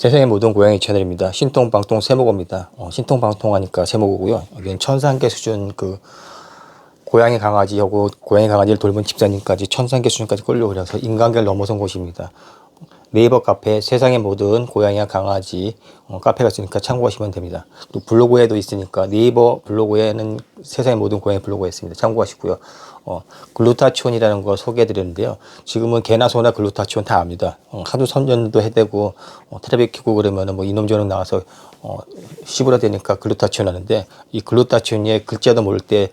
세상의 모든 고양이 채널입니다. 신통방통 세모고입니다. 어, 신통방통 하니까 세모고고요. 여기는 천상계 수준 그 고양이 강아지하고 고양이 강아지를 돌본 집사님까지 천상계 수준까지 끌려오려서 인간계를 넘어선 곳입니다. 네이버 카페 세상의 모든 고양이와 강아지 어, 카페가 있으니까 참고하시면 됩니다. 또 블로그에도 있으니까 네이버 블로그에는 세상의 모든 고양이 블로그가 있습니다. 참고하시고요. 어, 글루타치온이라는 걸 소개해드렸는데요. 지금은 개나 소나 글루타치온 다 압니다. 어, 하도 선전도 해대고 어, 텔레비 키고 그러면은 뭐 이놈 저놈 나와서 어, 씹으라대니까 글루타치온 하는데 이 글루타치온의 글자도 모를 때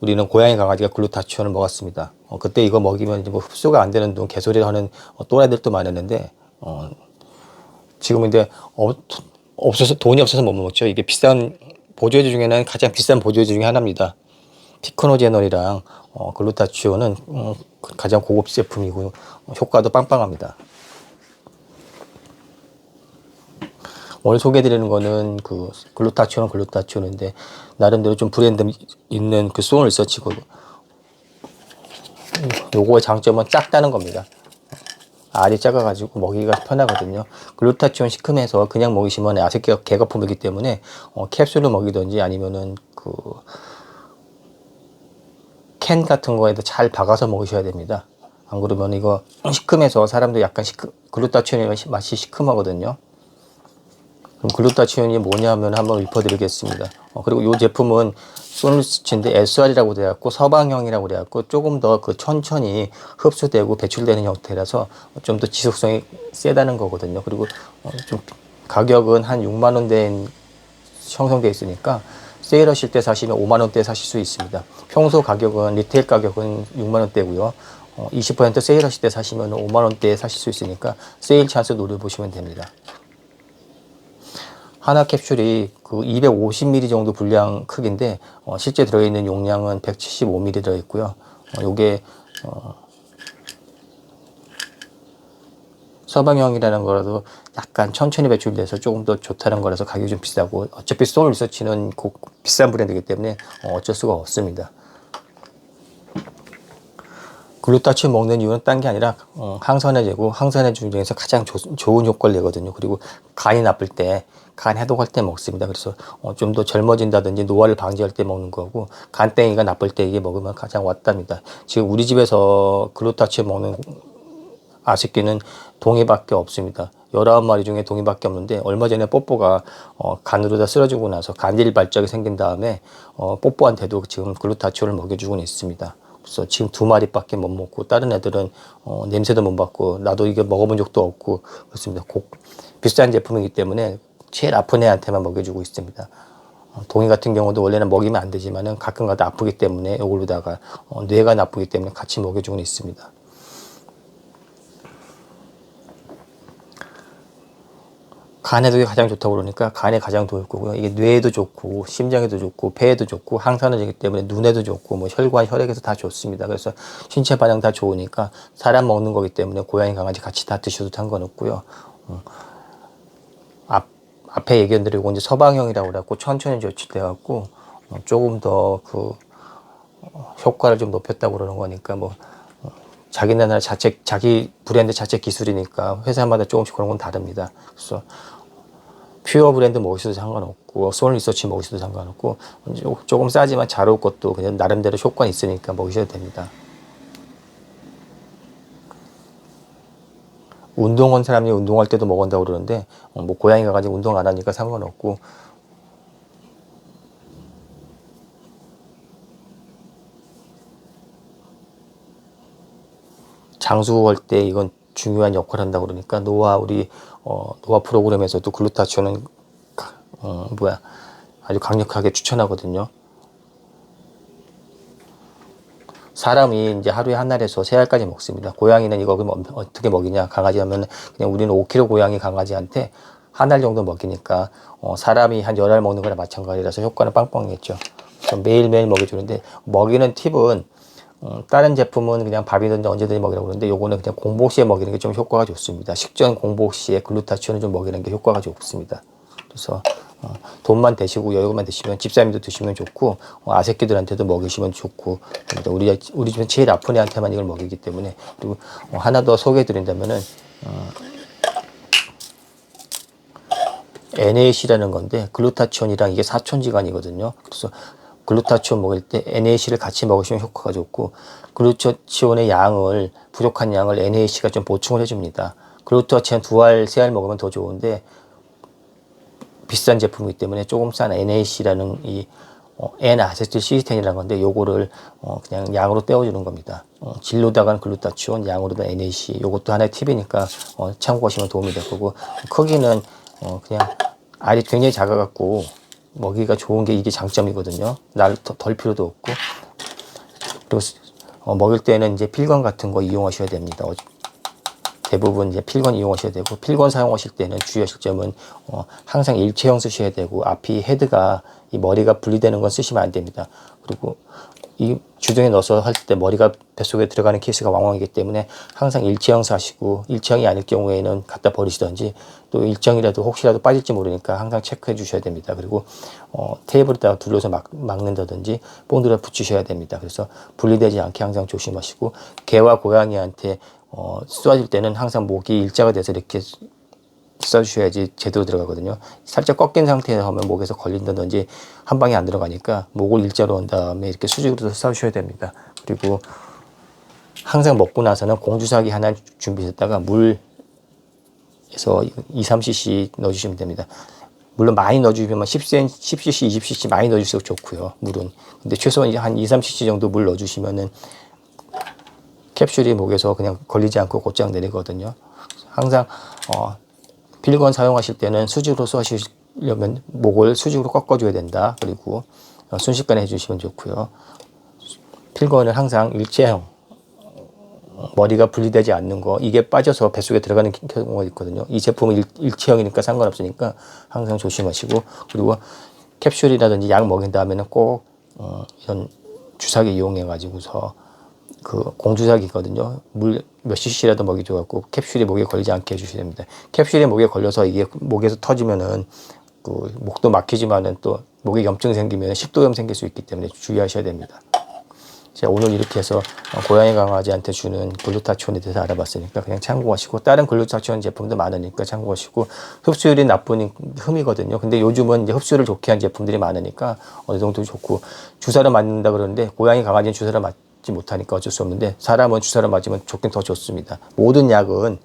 우리는 고양이 강아지가 글루타치온을 먹었습니다. 어, 그때 이거 먹이면 이제 뭐 흡수가 안 되는 둥 개소리를 하는 어, 또라이들도 많았는데 어, 지금은 이제 없, 없어서 돈이 없어서 못 먹죠. 이게 비싼 보조제 중에는 가장 비싼 보조제 중에 하나입니다. 피코노제놀이랑 어, 글루타치온은 어, 가장 고급 제품이고 어, 효과도 빵빵합니다. 오늘 소개해드리는 거는 그 글루타치온은 글루타치온인데 나름대로 좀 브랜드 있는 그 소울 리서치고 요거의 장점은 작다는 겁니다. 알이 작아가지고 먹이가 편하거든요. 글루타치온 시큼해서 그냥 먹이시면 아색개가 개거품이기 때문에 어, 캡슐로 먹이든지 아니면은 그 캔 같은 거에도 잘 박아서 먹으셔야 됩니다. 안 그러면 이거 시큼해서 사람도 약간 시큼, 글루타치온이 맛이 시큼하거든요. 그럼 글루타치온이 뭐냐면 한번 읊어드리겠습니다. 어, 그리고 이 제품은 소누스치인데 SR이라고 돼갖고 서방형이라고 돼갖고 조금 더 그 천천히 흡수되고 배출되는 형태라서 좀 더 지속성이 세다는 거거든요. 그리고 어, 좀 가격은 한 6만 원대에 형성돼 있으니까 세일하실 때 사시면 5만 원대에 사실 수 있습니다. 평소 가격은 리테일 가격은 6만 원대고요. 어, 20% 세일하실 때 사시면 5만 원대에 사실 수 있으니까 세일 찬스 노려보시면 됩니다. 하나 캡슐이 그 250ml 정도 분량 크기인데 어, 실제 들어있는 용량은 175ml 들어있고요. 어, 요게 어, 서방형이라는 거라도 약간 천천히 배출돼서 조금 더 좋다는 거라서 가격이 좀 비싸고 어차피 소울 리서치는 고, 비싼 브랜드이기 때문에 어, 어쩔 수가 없습니다. 글루타치온 먹는 이유는 딴 게 아니라 어, 항산화제고 항산화제 중에서 가장 조, 좋은 효과를 내거든요. 그리고 간이 나쁠 때, 간 해독할 때 먹습니다. 그래서 어, 좀 더 젊어진다든지 노화를 방지할 때 먹는 거고 간땡이가 나쁠 때 이게 먹으면 가장 왔답니다. 지금 우리 집에서 글루타치온 먹는 아쉽게는 동이밖에 없습니다. 19마리 중에 동이밖에 없는데 얼마 전에 뽀뽀가 어, 간으로 다 쓰러지고 나서 간질 발작이 생긴 다음에 어, 뽀뽀한테도 지금 글루타치온을 먹여주고는 있습니다. 그래서 지금 두 마리밖에 못 먹고 다른 애들은 어, 냄새도 못 맡고 나도 이게 먹어본 적도 없고 그렇습니다. 꼭 비싼 제품이기 때문에 제일 아픈 애한테만 먹여주고 있습니다. 어, 동이 같은 경우도 원래는 먹이면 안 되지만은 가끔가다 아프기 때문에 이걸로다가 어, 뇌가 나쁘기 때문에 같이 먹여주고는 있습니다. 간에도 가장 좋다고 그러니까 간에 가장 좋을 거고요. 이게 뇌에도 좋고 심장에도 좋고 배에도 좋고 항산화제이기 때문에 눈에도 좋고 뭐 혈관 혈액에서 다 좋습니다. 그래서 신체 반응 다 좋으니까 사람 먹는 거기 때문에 고양이 강아지 같이 다 드셔도 상관없고요. 음. 앞 앞에 얘기 드리고 이제 서방형이라고 그래갖고 천천히 조치돼 갖고 어, 조금 더 그 효과를 좀 높였다고 그러는 거니까 뭐 어, 자기네나 자체 자기 브랜드 자체 기술이니까 회사마다 조금씩 그런 건 다릅니다. 그래서 퓨어 브랜드 먹으셔도 상관없고 소울 리서치 먹으셔도 상관없고 조금 싸지만 잘 올 것도 그냥 나름대로 효과 있으니까 먹으셔도 됩니다. 운동한 사람이 운동할 때도 먹은다고 그러는데 어, 뭐 고양이 가가지고 운동 안 하니까 상관없고 장수할 때 이건 중요한 역할을 한다고 그러니까 노화 우리 어, 노화 프로그램에서도 글루타치온은 가- 어, 뭐야 아주 강력하게 추천하거든요. 사람이 이제 하루에 한 알에서 세 알까지 먹습니다. 고양이는 이거 그럼 어떻게 먹이냐? 강아지 하면 그냥 우리는 5kg 고양이 강아지한테 한 알 정도 먹이니까 어, 사람이 한 열 알 먹는 거나 마찬가지라서 효과는 빵빵했죠. 매일매일 먹여주는데 먹이는 팁은 음, 다른 제품은 그냥 밥이든지 언제든지 먹이라고 그러는데 요거는 그냥 공복 시에 먹이는 게 좀 효과가 좋습니다. 식전 공복 시에 글루타치온을 좀 먹이는 게 효과가 좋습니다. 그래서 어, 돈만 대시고 여유만 드시면 집사님도 드시면 좋고 어, 아새끼들한테도 먹이시면 좋고 그러니까 우리 우리 집은 제일 아픈 애한테만 이걸 먹이기 때문에 그리고 어, 하나 더 소개해 드린다면은 어, NAC라는 건데 글루타치온이랑 이게 사촌지간이거든요. 그래서 글루타치온 먹을 때 NAC를 같이 먹으시면 효과가 좋고 글루타치온의 양을 부족한 양을 NAC가 좀 보충을 해줍니다. 글루타치온 두 알, 세 알 먹으면 더 좋은데 비싼 제품이기 때문에 조금 싼 NAC라는 이 어, N-아세틸 시스텐이라는 건데 요거를 어, 그냥 양으로 떼어주는 겁니다. 어, 진로다간 글루타치온, 양으로다 NAC 요것도 하나의 팁이니까 어, 참고하시면 도움이 될 거고 크기는 어, 그냥 알이 굉장히 작아갖고 먹이가 좋은 게 이게 장점이거든요. 날덜 필요도 없고 그리고 어, 먹을 때는 이제 필관 같은 거 이용하셔야 됩니다. 어, 대부분 이제 필건 이용하셔야 되고 필건 사용하실 때는 주의하실 점은 어, 항상 일체형 쓰셔야 되고 앞이 헤드가 이 머리가 분리되는 건 쓰시면 안 됩니다. 그리고 이 주둥에 넣어서 할 때 머리가 뱃속에 들어가는 케이스가 왕왕이기 때문에 항상 일체형 사시고 일체형이 아닐 경우에는 갖다 버리시던지 또 일정이라도 혹시라도 빠질지 모르니까 항상 체크해 주셔야 됩니다. 그리고 어, 테이블에다가 둘러서 막, 막는다든지 본드를 붙이셔야 됩니다. 그래서 분리되지 않게 항상 조심하시고 개와 고양이한테 어, 쏘아질 때는 항상 목이 일자가 돼서 이렇게 쏴주셔야지 제대로 들어가거든요. 살짝 꺾인 상태에서 하면 목에서 걸린다든지 한 방에 안 들어가니까 목을 일자로 한 다음에 이렇게 수직으로 쏴주셔야 됩니다. 그리고 항상 먹고 나서는 공주사기 하나 준비했다가 물에서 2, 3cc 넣어주시면 됩니다. 물론 많이 넣어주시면 10cm, 10cc, 20cc 많이 넣어주셔도 좋고요. 물은. 근데 최소한 한 2, 3cc 정도 물 넣어주시면은 캡슐이 목에서 그냥 걸리지 않고 곧장 내리거든요. 항상 어, 필건 사용하실 때는 수직으로 쏘시려면 목을 수직으로 꺾어줘야 된다. 그리고 어, 순식간에 해주시면 좋고요. 필건은 항상 일체형 어, 머리가 분리되지 않는 거 이게 빠져서 뱃속에 들어가는 경우가 있거든요. 이 제품은 일, 일체형이니까 상관없으니까 항상 조심하시고 그리고 캡슐이라든지 약 먹인 다음에는 꼭 어, 이런 주사기 이용해 가지고서 그 공주사기거든요. 물 몇 cc라도 먹이 줘갖고 캡슐이 목에 걸리지 않게 해주셔야 됩니다. 캡슐이 목에 걸려서 이게 목에서 터지면은 그 목도 막히지만은 또 목에 염증 생기면 식도염 생길 수 있기 때문에 주의하셔야 됩니다. 제가 오늘 이렇게 해서 고양이 강아지한테 주는 글루타치온에 대해서 알아봤으니까 그냥 참고하시고 다른 글루타치온 제품도 많으니까 참고하시고 흡수율이 나쁜 흠이거든요. 근데 요즘은 이제 흡수를 좋게 한 제품들이 많으니까 어느 정도 좋고 주사를 맞는다 그러는데 고양이 강아지는 주사를 맞 지 못하니까 어쩔 수 없는데 사람은 주사를 맞으면 좋긴 더 좋습니다. 모든 약은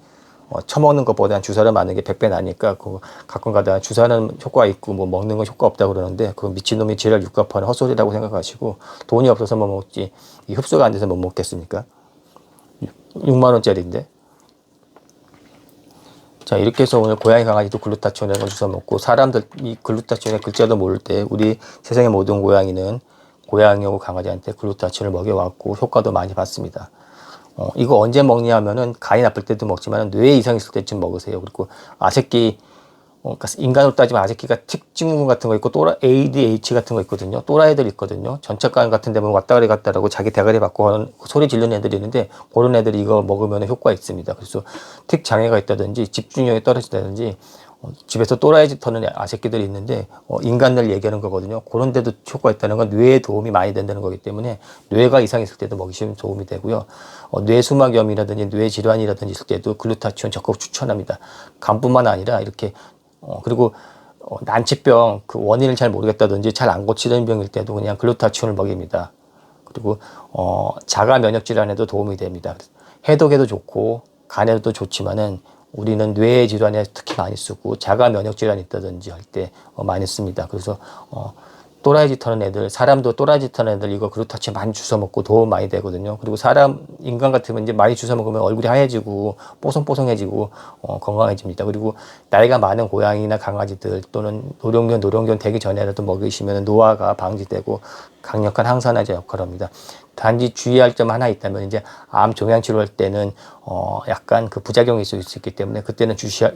어, 처먹는 것보다는 주사를 맞는 게 100배 나니까 그 가끔가다 주사는 효과 있고 뭐 먹는 건 효과 없다고 그러는데 그 미친놈이 지랄 육갑하는 헛소리라고 생각하시고 돈이 없어서 뭐 먹지 이 흡수가 안 돼서 못 먹겠습니까? 6만 원짜리인데 자 이렇게 해서 오늘 고양이 강아지도 글루타치온을 주사 먹고 사람들 이 글루타치온의 글자도 모를 때 우리 세상의 모든 고양이는 고양이하고 강아지한테 글루타치온을 먹여왔고 효과도 많이 봤습니다. 어, 이거 언제 먹냐 하면은 간이 나쁠 때도 먹지만 뇌 이상 있을 때쯤 먹으세요. 그리고 아새끼 어, 그러니까 인간으로 따지면 아새끼가 특징군 같은 거 있고 또라 ADH 같은 거 있거든요. 또라 애들 있거든요. 전착관 같은 데면 왔다 그래 갔다 라고 자기 대가리 받고 하는 소리 지르는 애들이 있는데 그런 애들이 이거 먹으면 효과 있습니다. 그래서 특 장애가 있다든지 집중력이 떨어진다든지 어, 집에서 또라이 짓 하는 아새끼들이 있는데 어, 인간들 얘기하는 거거든요. 그런 데도 효과 있다는 건 뇌에 도움이 많이 된다는 거기 때문에 뇌가 이상 있을 때도 먹이시면 도움이 되고요. 어, 뇌수막염이라든지 뇌 질환이라든지 있을 때도 글루타치온 적극 추천합니다. 간뿐만 아니라 이렇게 어, 그리고 어, 난치병 그 원인을 잘 모르겠다든지 잘 안 고치는 병일 때도 그냥 글루타치온을 먹입니다. 그리고 어, 자가 면역 질환에도 도움이 됩니다. 해독에도 좋고 간에도 좋지만은 우리는 뇌 질환에 특히 많이 쓰고 자가 면역 질환이 있다든지 할때 어, 많이 씁니다. 그래서 어, 또라이 짓 하는 애들, 사람도 또라이 짓 하는 애들 이거 그루타치 많이 주워 먹고 도움 많이 되거든요. 그리고 사람, 인간 같으면 이제 많이 주워 먹으면 얼굴이 하얘지고 뽀송뽀송해지고 어, 건강해집니다. 그리고 나이가 많은 고양이나 강아지들 또는 노령견, 노령견 되기 전에라도 먹이시면 노화가 방지되고 강력한 항산화제 역할을 합니다. 단지 주의할 점 하나 있다면 이제 암 종양 치료할 때는 어 약간 그 부작용이 있을 수 있기 때문에 그때는 주시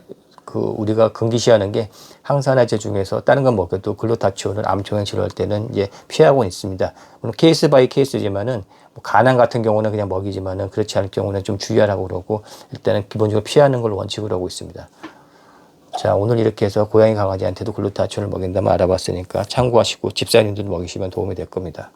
그 우리가 금기시하는 게 항산화제 중에서 다른 건 먹어도 글루타치온을 암 종양 치료할 때는 이제 피하고 있습니다. 물론 케이스 바이 케이스지만은 뭐 간암 같은 경우는 그냥 먹이지만은 그렇지 않을 경우는 좀 주의하라고 그러고 일단은 기본적으로 피하는 걸 원칙으로 하고 있습니다. 자 오늘 이렇게 해서 고양이 강아지한테도 글루타치온을 먹인다면 알아봤으니까 참고하시고 집사님들 먹이시면 도움이 될 겁니다.